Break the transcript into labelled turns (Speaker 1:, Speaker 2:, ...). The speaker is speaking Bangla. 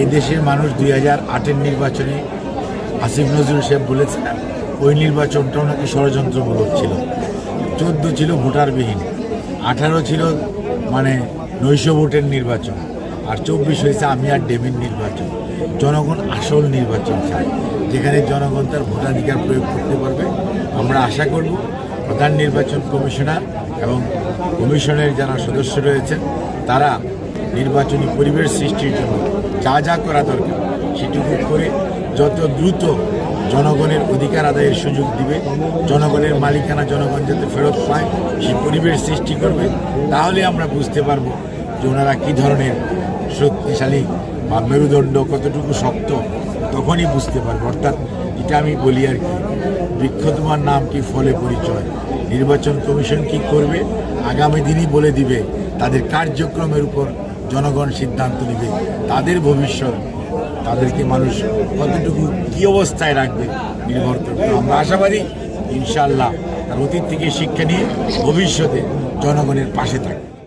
Speaker 1: এই দেশের মানুষ দুই হাজার আটের নির্বাচনে আসিফ নজরুল সাহেব বলেছেন, ওই নির্বাচনটাও নাকি ষড়যন্ত্রমূলক ছিল। চোদ্দ ছিল ভোটারবিহীন, আঠারো ছিল মানে নৈশ ভোটের নির্বাচন, আর চব্বিশ হয়েছে আমি আর ডেমির নির্বাচন। জনগণ আসল নির্বাচন চায়, যেখানে জনগণ তার ভোটাধিকার প্রয়োগ করতে পারবে। আমরা আশা করব প্রধান নির্বাচন কমিশনার এবং কমিশনের যারা সদস্য রয়েছেন, তারা নির্বাচনী পরিবেশ সৃষ্টির জন্য যা যা করা দরকার, সেটুকু করে যত দ্রুত জনগণের অধিকার আদায়ের সুযোগ দিবে, জনগণের মালিকানা জনগণ যাতে ফেরত পায় সেই পরিবেশ সৃষ্টি করবে, তাহলে আমরা বুঝতে পারব যে ওনারা কী ধরনের শক্তিশালী বা মেরুদণ্ড কতটুকু শক্ত, তখনই বুঝতে পারব। অর্থাৎ এটা আমি বলি আর কি, বৃক্ষ তোমার নাম কি, ফলে পরিচয়? নির্বাচন কমিশন কি করবে? আগামী দিনই বলে দিবে তাদের কার্যক্রমের উপর জনগণ সিদ্ধান্ত নেবে, তাদের ভবিষ্যৎ, তাদেরকে মানুষ কতটুকু কী অবস্থায় রাখবে নির্ভর করবে। আমরা আশাবাদী ইনশাল্লাহ তার অতীত থেকে শিক্ষা নিয়ে ভবিষ্যতে জনগণের পাশে থাকবে।